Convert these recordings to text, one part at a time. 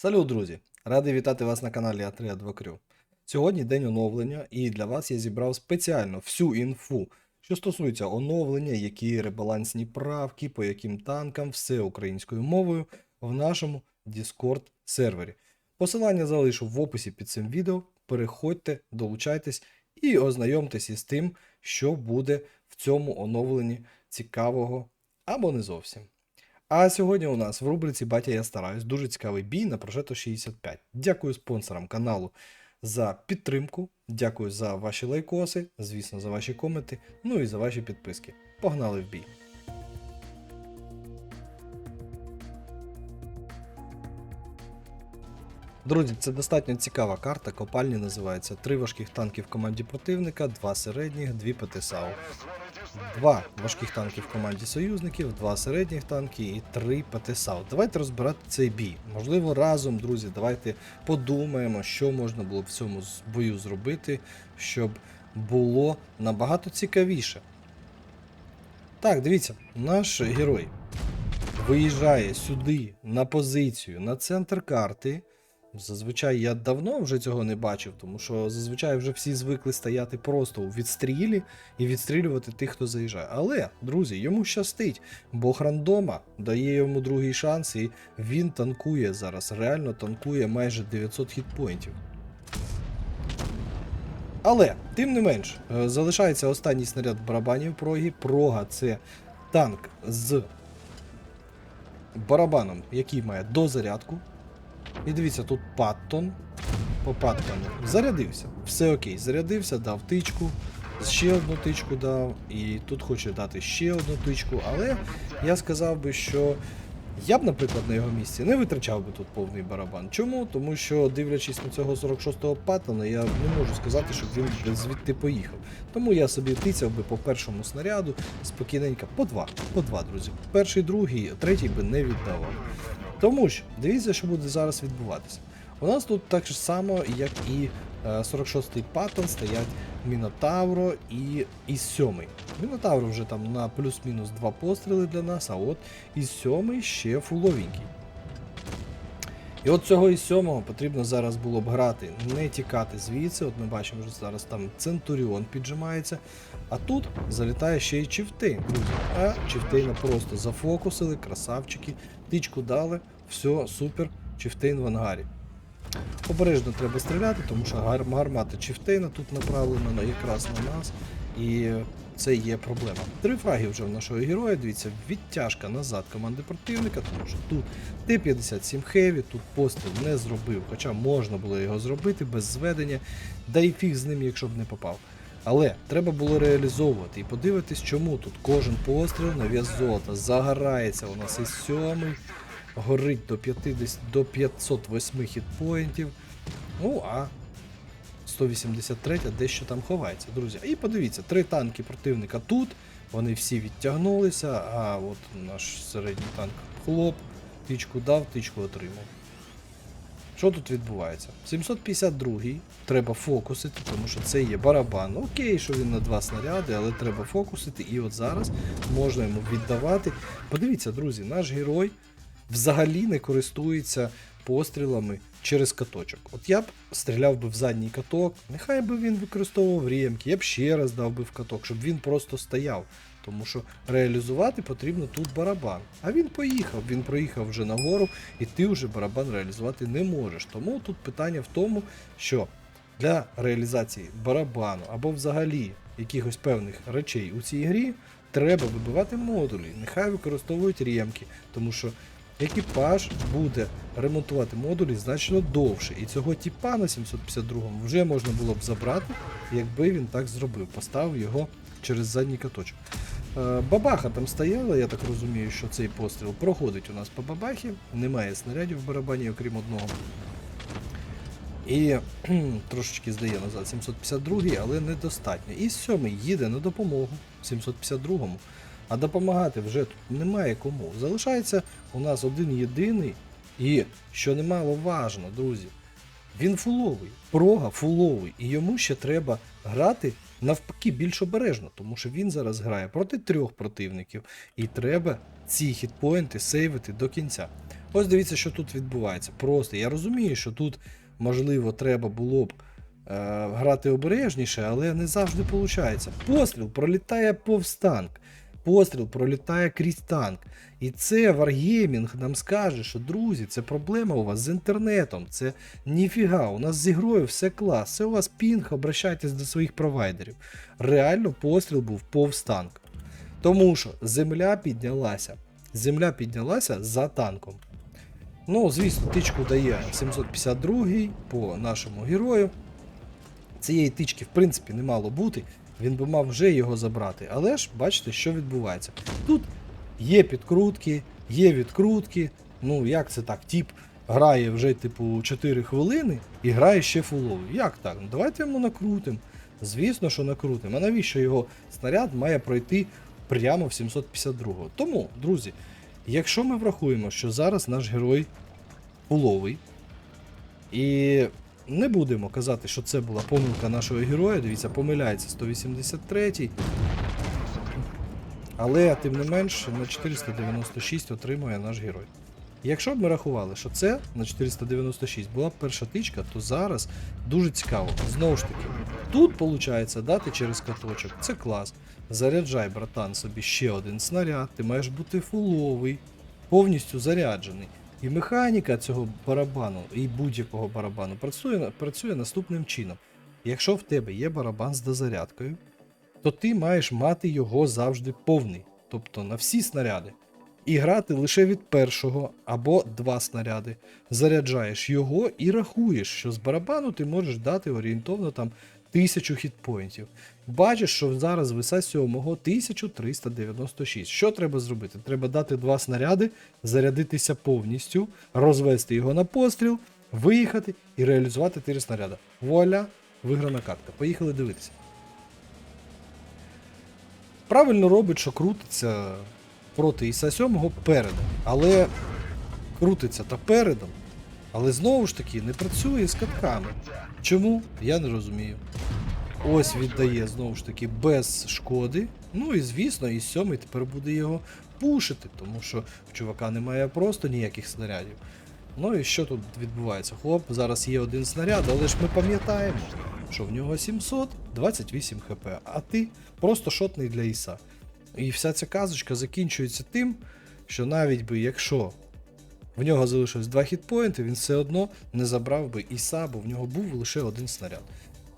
Салют, друзі! Радий вітати вас на каналі А3 Адвокрю. Сьогодні день оновлення, і для вас я зібрав спеціально всю інфу, що стосується оновлення, які ребалансні правки, по яким танкам, все українською мовою в нашому Discord сервері. Посилання залишу в описі під цим відео. Переходьте, долучайтесь і ознайомтесь із тим, що буде в цьому оновленні цікавого або не зовсім. А сьогодні у нас в рубриці Батя я стараюсь дуже цікавий бій на Прожето 65. Дякую спонсорам каналу за підтримку. Дякую за ваші лайкоси, звісно, за ваші коменти, ну і за ваші підписки. Погнали в бій. Друзі, це достатньо цікава карта. Копальні називається. Три важких танки в команді противника, два середніх, дві ПТСАУ. Два важких танки в команді союзників, два середніх танки і три ПТСАУ. Давайте розбирати цей бій. Можливо, разом, друзі, давайте подумаємо, що можна було в цьому бою зробити, щоб було набагато цікавіше. Так, дивіться, наш герой виїжджає сюди на позицію, на центр карти. Зазвичай я давно вже цього не бачив, тому що зазвичай вже всі звикли стояти просто у відстрілі і відстрілювати тих, хто заїжджає. Але, друзі, йому щастить, Бог рандома дає йому другий шанс, і він танкує зараз. Реально танкує майже 900 хітпоінтів. Але, тим не менш, е, залишається останній снаряд барабанів прогі. Прога це танк з барабаном, який має дозарядку. І дивіться, тут Паттон. По Паттону зарядився. Все окей, зарядився, дав тичку, ще одну тичку дав, і тут хоче дати ще одну тичку. Але я сказав би, що я б, наприклад, на його місці не витрачав би тут повний барабан. Чому? Тому що, дивлячись на цього 46-го Паттона, я не можу сказати, щоб він звідти поїхав. Тому я собі тицяв би по першому снаряду спокійненько, по два, по два, друзі. Перший, другий, третій би не віддавав. Тому що дивіться, що буде зараз відбуватися. У нас тут так само, як і е, 46-й паттон, стоять Мінотавро і і 7 Мінотавро вже там на плюс-мінус два постріли для нас, а от із 7 ще фуловенький. І от цього із сьомого потрібно зараз було б грати, не тікати звідси. От ми бачимо, що зараз там Центуріон піджимається. А тут залітає ще й Чифтейн, друзі. А Чифтейна просто зафокусили, красавчики, тичку дали, все, супер, Чифтейн в ангарі. Обережно треба стріляти, тому що гармата Чифтейна тут направлена на- якраз на нас. І це є проблема. Три фраги вже в нашого героя. Дивіться, відтяжка назад команди противника, тому що тут Т-57 Heavy, тут постріл не зробив, хоча можна було його зробити без зведення, да і фіг з ним, якщо б не попав. Але треба було реалізовувати і подивитись, чому тут кожен постріл на вес золота загорається. У нас і сьомий, горить до 50, до 508 хітпоінтів. Ну а 183 дещо там ховається, друзі. І подивіться, три танки противника тут, вони всі відтягнулися, а от наш середній танк хлоп, тичку дав, тичку отримав. Що тут відбувається? 752-й треба фокусити, тому що це є барабан. Окей, що він на два снаряди, але треба фокусити. І от зараз можна йому віддавати. Подивіться, друзі, наш герой взагалі не користується пострілами через каточок. От я б стріляв би в задній каток, нехай би він використовував рємки, я б ще раз дав би в каток, щоб він просто стояв. Тому що реалізувати потрібно тут барабан. А він поїхав, він проїхав вже нагору, і ти вже барабан реалізувати не можеш. Тому тут питання в тому, що для реалізації барабану або взагалі якихось певних речей у цій грі треба вибивати модулі. Нехай використовують рємки, тому що екіпаж буде ремонтувати модулі значно довше. І цього тіпа на 752-му вже можна було б забрати, якби він так зробив, поставив його через задній каточок. Е, Бабаха там стояла, я так розумію, що цей постріл проходить у нас по бабахі, немає снарядів в барабані, окрім одного. І трошечки здає назад 752, але недостатньо. І сьомий їде на допомогу 752-му. А допомагати вже тут немає кому. Залишається у нас один єдиний. І що немало важно, друзі, він фуловий, прога фуловий, і йому ще треба грати навпаки більш обережно, тому що він зараз грає проти трьох противників, і треба ці хітпоінти сейвити до кінця. Ось дивіться, що тут відбувається. Просто я розумію, що тут, можливо, треба було б е, грати обережніше, але не завжди виходить. Постріл пролітає повз танк. Постріл пролітає крізь танк. І це Wargaming нам скаже, що друзі, це проблема у вас з інтернетом. Це ніфіга, у нас з ігрою все клас. Це у вас пінг, обращайтесь до своїх провайдерів. Реально постріл був повз танк. Тому що земля піднялася. Земля піднялася за танком. Ну, звісно, тичку дає 752 по нашому герою. Цієї тички, в принципі, не мало бути. Він би мав вже його забрати. Але ж бачите, що відбувається. Тут є підкрутки, є відкрутки. Ну, як це так? Тіп грає вже, типу, 4 хвилини і грає ще фуловий. Як так? Ну давайте йому накрутимо. Звісно, що накрутимо. А навіщо його снаряд має пройти прямо в 752-го? Тому, друзі, якщо ми врахуємо, що зараз наш герой фуловий, і не будемо казати, що це була помилка нашого героя. Дивіться, помиляється 183-й. Але, тим не менш, на 496 отримує наш герой. Якщо б ми рахували, що це на 496 була б перша тичка, то зараз дуже цікаво. Знову ж таки, тут виходить дати через каточок. Це клас. Заряджай, братан, собі ще один снаряд, ти маєш бути фуловий, повністю заряджений. І механіка цього барабану і будь-якого барабану працює, працює наступним чином. Якщо в тебе є барабан з дозарядкою, то ти маєш мати його завжди повний, тобто на всі снаряди. І грати лише від першого або два снаряди. Заряджаєш його і рахуєш, що з барабану ти можеш дати орієнтовно там 1000 хітпоінтів. Бачиш, що зараз виса сьомого 1396. Що треба зробити? Треба дати два снаряди, зарядитися повністю, розвести його на постріл, виїхати і реалізувати три снаряди. Вуаля, виграна катка. Поїхали дивитися. Правильно робить, що крутиться проти Іса 7 передом. Але крутиться та передом. Але знову ж таки не працює з катками. Чому? Я не розумію. Ось віддає знову ж таки без шкоди. Ну і звісно, і сьомий тепер буде його пушити, тому що в чувака немає просто ніяких снарядів. Ну і що тут відбувається? Хлоп, зараз є один снаряд, але ж ми пам'ятаємо, що в нього 728 хп, а ти просто шотний для Іса. І вся ця казочка закінчується тим, що навіть би якщо в нього залишилось два хітпоінти, він все одно не забрав би Іса, бо в нього був лише один снаряд.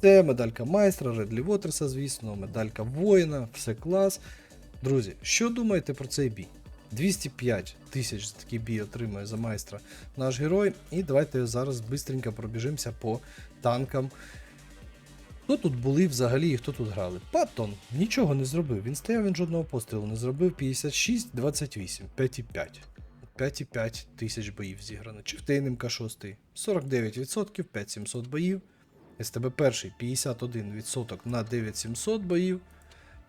Це медалька майстра, Редлі Вотерса, звісно, медалька воїна, все клас. Друзі, що думаєте про цей бій? 205 тисяч за такий бій отримує за майстра наш герой. І давайте зараз швидко пробіжимося по танкам. Хто тут були взагалі і хто тут грали? Паттон нічого не зробив. Він стояв, він жодного пострілу не зробив. 56, 28, 5,5. 5,5 тисяч боїв зіграно. Чифтейн МК6 49%, 5700 боїв. СТБ перший 51% на 9700 боїв.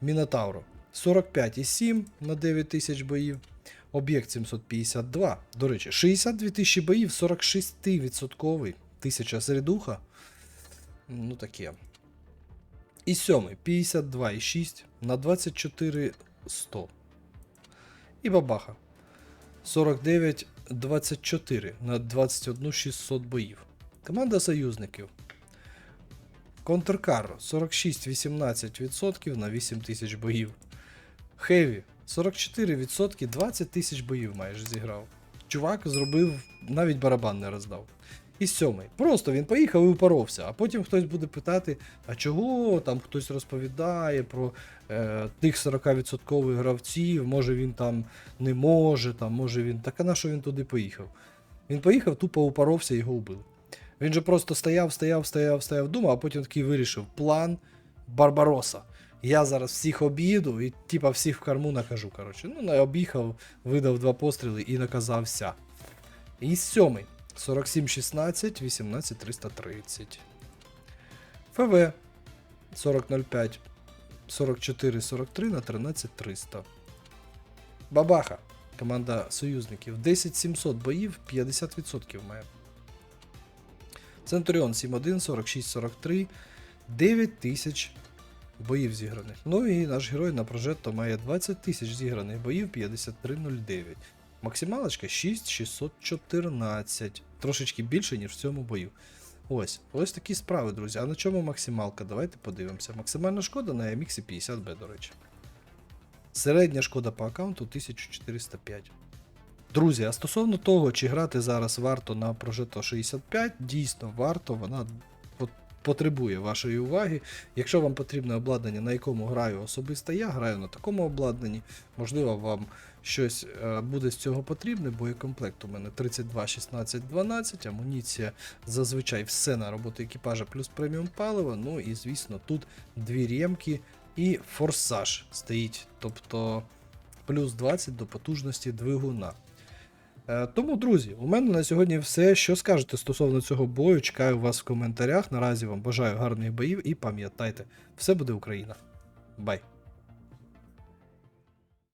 Мінотавро 45,7 на 9000 боїв. Об'єкт 752. До речі, 62 тисячі боїв, 46%. Тисяча середуха. Ну таке. І сьомий 52,6 на 24100. І бабаха. 49-24 на 21600 боїв. Команда союзників. Контркар 46-18% на 8000 боїв. Хеві 44% 20 тисяч боїв майже зіграв. Чувак зробив, навіть барабан не роздав. І сьомий. Просто він поїхав і упоровся. А потім хтось буде питати, а чого там хтось розповідає про е, тих 40% гравців, може він там не може, там, може він. Так а на що він туди поїхав? Він поїхав, тупо упоровся і його вбили. Він же просто стояв, стояв, стояв, стояв, думав, а потім такий вирішив: план Барбароса. Я зараз всіх об'їду і типа всіх в корму накажу. Коротше. Ну, об'їхав, видав два постріли і наказався. І сьомий. 47-16, 18-330. ФВ 40-05, 44-43 на 13-300. Бабаха. Команда союзників. 10-700 боїв, 50% має. Центуріон 7-1, 46-43, 9 тисяч боїв зіграних. Ну і наш герой на прожетто має 20 тисяч зіграних боїв, 53-09. Максималочка 6614. Трошечки більше, ніж в цьому бою. Ось, ось такі справи, друзі. А на чому максималка? Давайте подивимося. Максимальна шкода на MX 50B, до речі. Середня шкода по аккаунту 1405. Друзі, а стосовно того, чи грати зараз варто на Progetto 65, дійсно варто, вона потребує вашої уваги. Якщо вам потрібне обладнання, на якому граю особисто я, граю на такому обладнанні. Можливо, вам щось е, буде з цього потрібне. Боєкомплект у мене 32, 16, 12, амуніція зазвичай все на роботу екіпажа плюс преміум паливо. Ну і звісно, тут дві ремки і форсаж стоїть, тобто плюс 20 до потужності двигуна. Е, Тому, друзі, у мене на сьогодні все. Що скажете стосовно цього бою? Чекаю вас в коментарях. Наразі вам бажаю гарних боїв і пам'ятайте, все буде Україна. Бай!